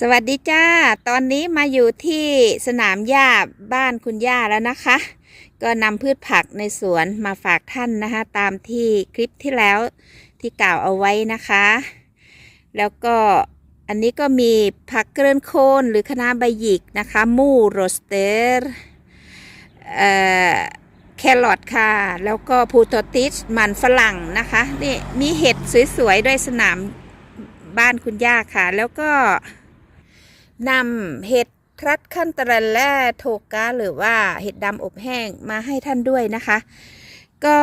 สวัสดีจ้า ตอนนี้มาอยู่ที่สนามหญ้าบ้านคุณย่าแล้วนะคะ ก็นำพืชผักในสวนมาฝากท่านนะคะ ตามที่คลิปที่แล้วที่กล่าวเอาไว้นะคะ แล้วก็อันนี้ก็มีผักเกลือนโคนหรือคะน้าใบหยิกนะคะ มูโรสเตอร์แครอทค่ะ แล้วก็พูโตติสมันฝรั่งนะคะนี่มีเห็ดสวยๆด้วยสนามบ้านคุณย่าค่ะ แล้วก็ นำเห็ดทรัดขั้นตะรันและโทกาหรือว่าเห็ดดำอบแห้งมาให้ท่านด้วยนะคะ ก็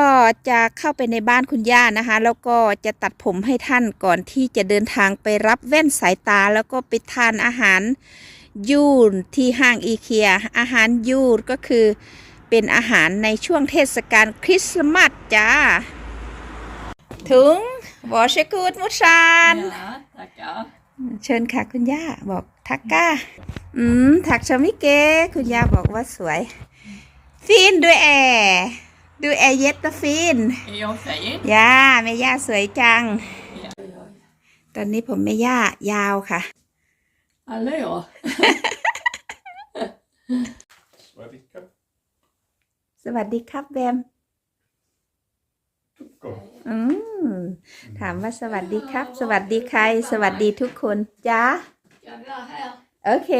จะเข้าไปในบ้านคุณย่านะคะ แล้วก็จะตัดผมให้ท่านก่อนที่จะเดินทางไปรับแว่นสายตา แล้วก็ไปทานอาหารยูนที่ห้างอีเคีย อาหารยูนก็คือเป็นอาหารในช่วงเทศกาลคริสต์มาสจ้า ถึงบอชกูดมุชาน Ja, tackar. เชิญค่ะคุณย่าบอก ทักก้า อืม ถักชมิเกะคุณย่าบอกว่าสวย ฟินด้วยแอร์ดูแอร์เย็ดตะฟิน Är jag fin? ย่าแม่ย่าสวยจัง Ja. ตอนนี้ผมแม่ย่ายาวค่ะ Hallå? Swaddy Cup. สวัสดีครับแบม Go. อืมถามว่าสวัสดีครับ สวัสดีใคร สวัสดีทุกคนจ้า Jag var här. โอเค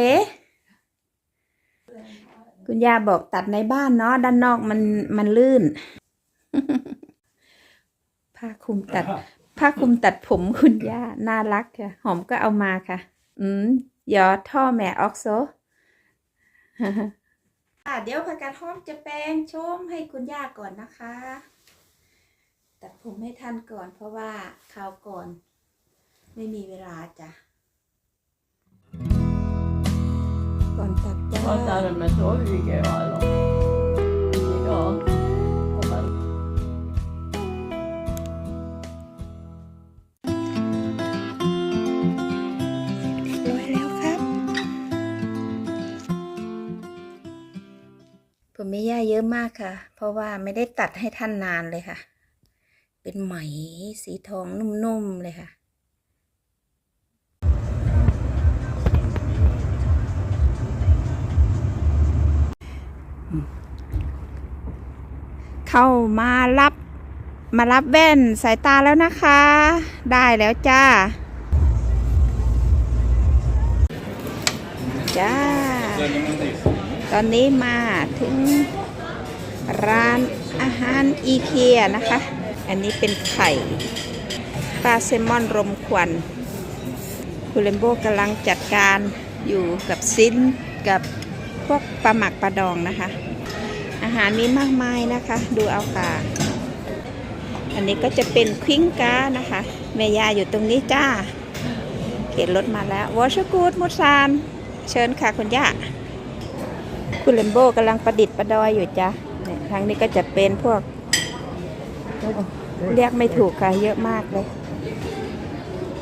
คุณย่าบอกตัดในบ้านเนาะด้านนอกมันมันลื่น ผ้าคลุมตัด ผ้าคลุมตัดผมคุณย่าน่ารักค่ะ หอมก็เอามาค่ะ อืมยอท่อแม่ออกโซอะเดี๋ยวผักกาดหอมจะแปรงชมให้คุณย่าก่อนนะคะ ตัดผมให้ท่านก่อนเพราะว่าคราวก่อน ไม่มีเวลาจ้ะ อนตัดจ้า Pratade med Tove igår eller? Igår. Och man- เรียแล้วครับผมไม่ย่าเยอะมากค่ะ เพราะว่าไม่ได้ตัดให้ท่านนานเลยค่ะ เป็นไหมสีทองนุ่มๆเลยค่ะ เข้ามารับมารับแว่นสายตาแล้วนะคะ ได้แล้วจ้า จ้า ตอนนี้มาถึงร้านอาหารอีเคียนะคะ อันนี้เป็นไข่ปลาแซลมอนรมควันคุณเลมโบกำลังจัดการอยู่กับซิ้นกับพวกปลาหมักปลาดองนะคะ หารมีมากมายนะคะ ดูเอาค่ะ อันนี้ก็จะเป็นควิ้งกานะคะเมยาอยู่ตรงนี้จ้า เข็นรถมาแล้ววอชกูดมุซาน เชิญค่ะคุณย่าคุณเลมโบกำลังประดิษฐ์ประดอยอยู่จ้ะทางนี้ก็จะเป็นพวก เรียกไม่ถูกค่ะ เยอะมากเลย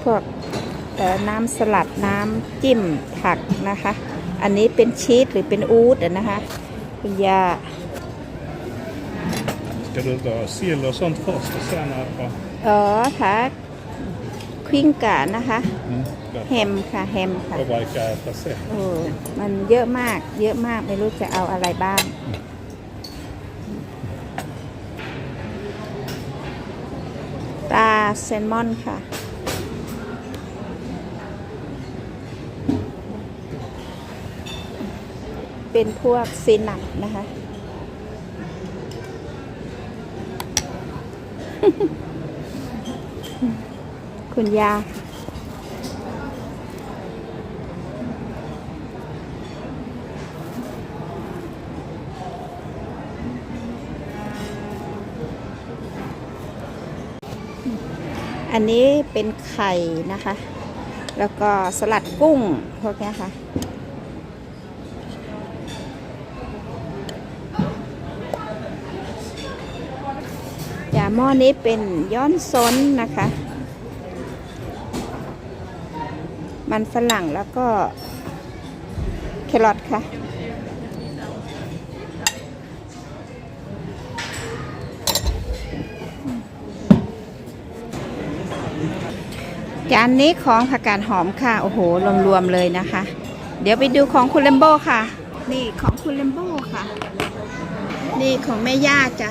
พวกเอ่น้ำสลัดน้ำจิ้มผักนะคะ อันนี้เป็นชีสหรือเป็นอูดนะคะคุณยา Ska du ta sill och sånt först och sen äta? อ๋อค่ะควิ้งกานะคะ Mm. แฮมค่ะแฮมค่ะ Jag brukar äta sen. โอ้มันเยอะมาก เยอะมากไม่รู้จะเอาอะไรบ้างปลาแซลมอนค่ะ เป็นพวกซีนัทนะคะ คุณยาอันนี้เป็นไข่นะคะ แล้วก็สลัดกุ้งพวกนี้ค่ะ หม้อนี้เป็นย้อนซนนะคะ มันฝรั่งแล้วก็แครอทค่ะจานนี้ของผักกาดหอมค่ะ โอ้โห รวมๆเลยนะคะ เดี๋ยวไปดูของคุณเลมโบค่ะ นี่ของคุณเลมโบค่ะ นี่ของแม่ย่าจ้ะ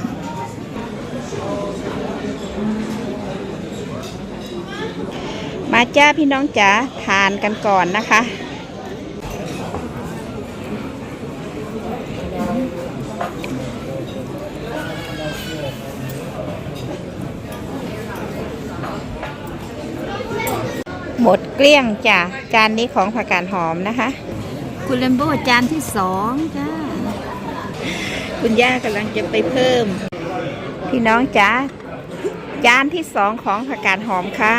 มาจ้าพี่น้องจ๋าทานกันก่อนนะคะ หมดเกลี้ยงจ้ะจานนี้ของผักกาดหอมนะคะ คุณเลมโบจานที่สองจ้าคุณย่ากำลังจะไปเพิ่ม พี่น้องจ๋าจานที่สองของผักกาดหอมค่ะ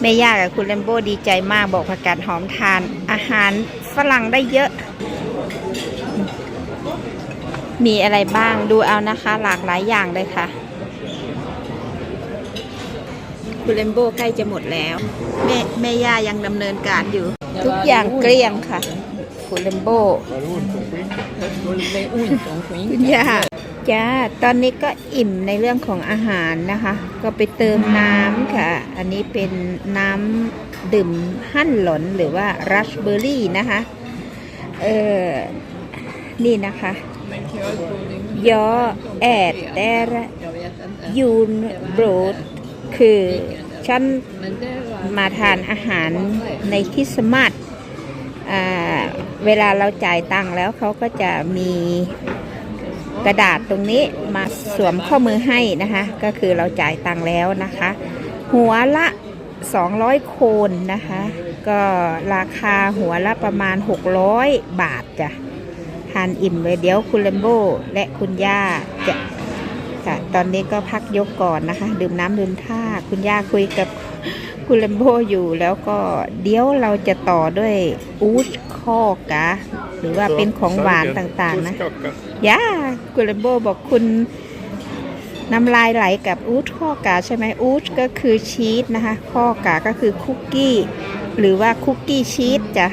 แม่ย่ากับคุณเลมโบดีใจมากบอกผักกาดหอมทาน อาหารฝรั่งได้เยอะ มีอะไรบ้างดูเอานะคะ หลากหลายอย่างเลยค่ะ คุณเลมโบใกล้จะหมดแล้ว แม่แม่ย่ายังดำเนินการอยู่ ทุกอย่างเกลี้ยงค่ะ คุณเลมโบ Med ont om คุณ skinkan. ย่า จ้า ตอนนี้ก็อิ่มในเรื่องของอาหารนะคะ ก็ไปเติมน้ำค่ะ อันนี้เป็นน้ำดื่มหั่นหลนหรือว่ารัชเบอร์รี่นะคะ เออนี่นะคะยอแอดแต่ยูนโบรดคือฉันมาทานอาหารในคริสต์มาสเวลาเราจ่ายตังค์แล้วเขาก็จะมี กระดาษตรงนี้มาสวมข้อมือให้นะคะ ก็คือเราจ่ายตังค์แล้วนะคะ หัวละ 200 โคนนะคะ ก็ราคาหัวละประมาณ 600 บาทจ้ะทานอิ่มเลยเดี๋ยวคุณเลมโบและคุณย่าจะค่ะตอนนี้ก็พักยกก่อนนะคะ ดื่มน้ำดื่มท่าคุณย่าคุยกับคุณเลมโบอยู่แล้วก็เดี๋ยวเราจะต่อด้วยอูช ข้อกะ หรือว่าเป็นของหวานต่างๆนะ Plusskaka. ย่าคุณเลมโบบอกคุณน้ำลายไหลกับอูชข้อกาใช่ไหมอูชก็คือชีสนะคะ ข้อกาก็คือคุกกี้ หรือว่าคุกกี้ชีสจ้ะ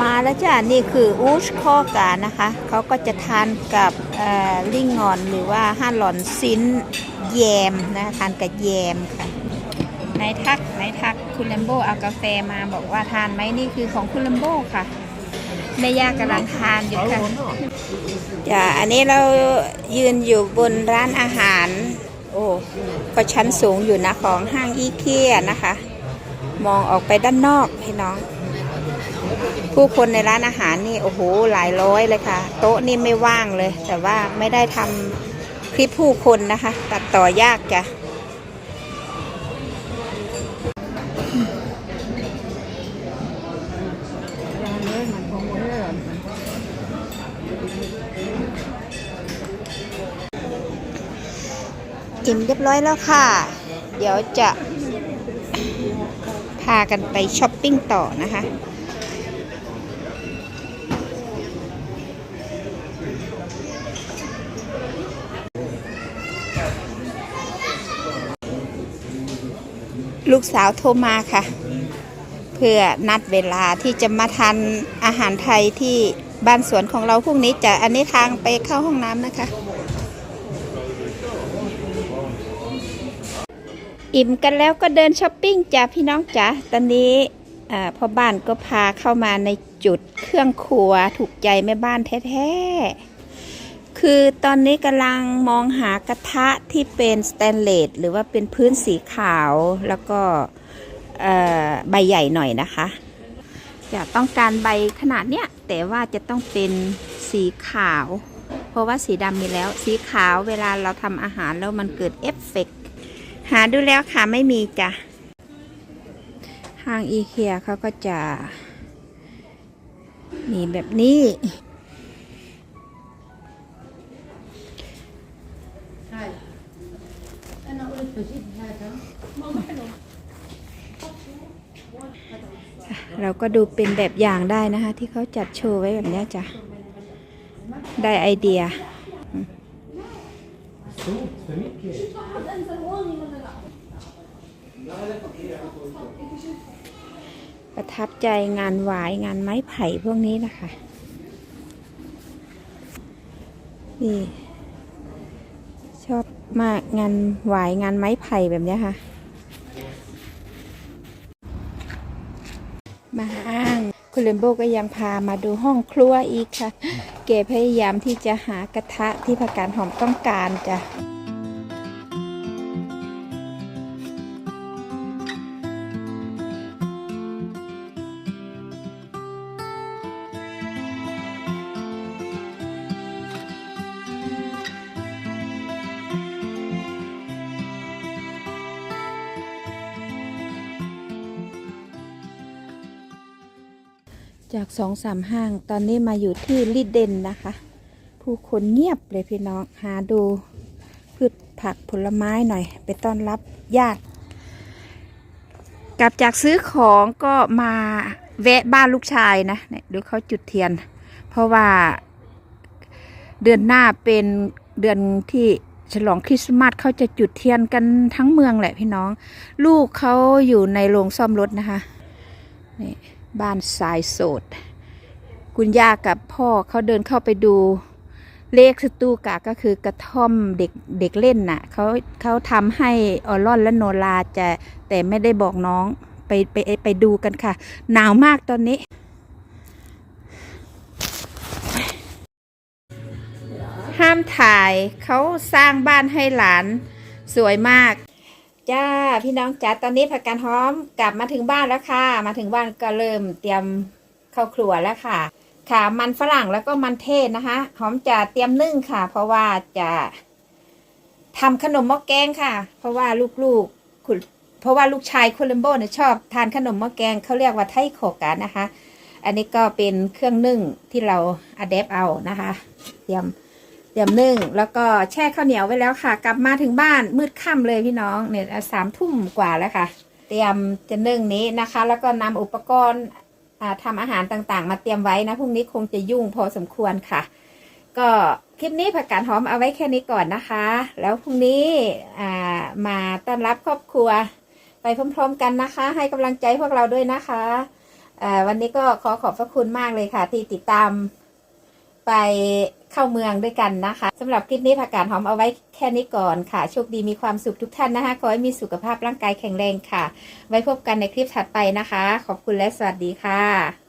มาแล้วจ้ะนี่คืออูชข้อกานะคะเขาก็จะทานกับเอ่อลิงงอนหรือว่าห้าหลอนซินแยมนะทานกับแยมค่ะ นายทักนายทักคุณลัมโบเอากาแฟมาบอกว่าทานไหมนี่คือของคุณลัมโบค่ะแม่ย่ากำลังทานอยู่ค่ะจ้ะอันนี้เรายืนอยู่บนร้านอาหาร โอ้ก็ชั้นสูงอยู่นะของห้างอีเคียนะคะ มองออกไปด้านนอกพี่น้อง ผู้คนในร้านอาหารนี่โอ้โหหลายร้อยเลยค่ะ โต๊ะนี่ไม่ว่างเลย แต่ว่าไม่ได้ทำคลิปผู้คนนะคะ ตัดต่อยากจ้ะ อิ่มเรียบร้อยแล้วค่ะ เดี๋ยวจะพากันไปช้อปปิ้งต่อนะคะ ลูกสาวโทรมาค่ะ เพื่อนัดเวลาที่จะมาทานอาหารไทยที่บ้านสวนของเราพรุ่งนี้จะอันนี้ทางไปเข้าห้องน้ำนะคะ อิ่มกันแล้วก็เดินช้อปปิ้งจ้ะพี่น้องจ๋าตอนนี้พ่อบ้านก็พาเข้ามาในจุดเครื่องครัวถูกใจแม่บ้านแท้ๆ คือตอนนี้กำลังมองหากระทะที่เป็นสแตนเลสหรือว่าเป็นพื้นสีขาวแล้วก็ใบใหญ่หน่อยนะคะ จะต้องการใบขนาดเนี้ยแต่ว่าจะต้องเป็นสีขาว เพราะว่าสีดำมีแล้ว สีขาวเวลาเราทำอาหารแล้วมันเกิดเอฟเฟกต์ หาดูแล้วค่ะไม่มีจ้ะห้างอีเคียเขาก็จะมีแบบนี้เราก็ดูเป็นแบบอย่างได้นะคะ ที่เขาจัดโชว์ไว้แบบนี้จ้ะ ได้ไอเดีย ประทับใจงานหวายงานไม้ไผ่พวกนี้นะคะ นี่ ชอบมากงานหวายงานไม้ไผ่แบบนี้ค่ะ มาห้าง คุณเลมโบก็ยังพามาดูห้องครัวอีกค่ะ เก๋พยายามที่จะหากระทะที่ผักกาดหอมต้องการจ้ะ จากสองสามห้างตอนนี้มาอยู่ที่ลิเดนนะคะ ผู้คนเงียบเลยพี่น้องหาดูพืชผักผลไม้หน่อย ไปต้อนรับญาติ กลับจากซื้อของก็มาแวะบ้านลูกชายนะเนี่ยดูเขาจุดเทียน เพราะว่าเดือนหน้าเป็นเดือนที่ฉลองคริสต์มาสเขาจะจุดเทียนกันทั้งเมืองแหละพี่น้อง ลูกเขาอยู่ในโรงซ่อมรถนะคะนี่ บ้านสายโสด คุณย่ากับพ่อเขาเดินเข้าไปดูเลขสตูกะก็คือกระท่อมเด็กเด็กเล่นน่ะเขาเขาทำให้ออลอนและโนลาจะแต่ไม่ได้บอกน้องไปไปไปดูกันค่ะ หนาวมากตอนนี้ ห้ามถ่ายเขาสร้างบ้านให้หลานสวยมาก จ้าพี่น้องจ๋าตอนนี้ผักกาดหอมกลับมาถึงบ้านแล้วค่ะ มาถึงบ้านก็เริ่มเตรียมเข้าครัวแล้วค่ะ ค่ะมันฝรั่งแล้วก็มันเทศนะคะ หอมจะเตรียมนึ่งค่ะ เพราะว่าจะทำขนมหม้อแกงค่ะ เพราะว่าลูกๆคุณเพราะว่าลูกชายโคลัมโบเนี่ยชอบทานขนมหม้อแกงเขาเรียกว่าไทโขกะนะคะ อันนี้ก็เป็นเครื่องนึ่งที่เราอัดแอปเอานะคะ เตรียม เตรียมนึ่งแล้วก็แช่ข้าวเหนียวไว้แล้วค่ะ กลับมาถึงบ้านมืดค่ำเลยพี่น้องเนี่ยสามทุ่มกว่าแล้วค่ะ เตรียมจะนึ่งนี้นะคะ แล้วก็นำอุปกรณ์ทำอาหารต่างๆ มาเตรียมไว้นะพรุ่งนี้คงจะยุ่งพอสมควรค่ะ ก็คลิปนี้ผักกาดหอมเอาไว้แค่นี้ก่อนนะคะ แล้วพรุ่งนี้มาต้อนรับครอบครัวไปพร้อม ๆ กันนะคะ ให้กำลังใจพวกเราด้วยนะคะวันนี้ก็ขอขอบพระคุณมากเลยค่ะ ที่ติดตาม ไปเข้าเมืองด้วยกันนะคะสำหรับคลิปนี้ผักกาดหอมเอาไว้แค่นี้ก่อนค่ะ โชคดีมีความสุขทุกท่านนะคะ ขอให้มีสุขภาพร่างกายแข็งแรงค่ะ ไว้พบกันในคลิปถัดไปนะคะ ขอบคุณและสวัสดีค่ะ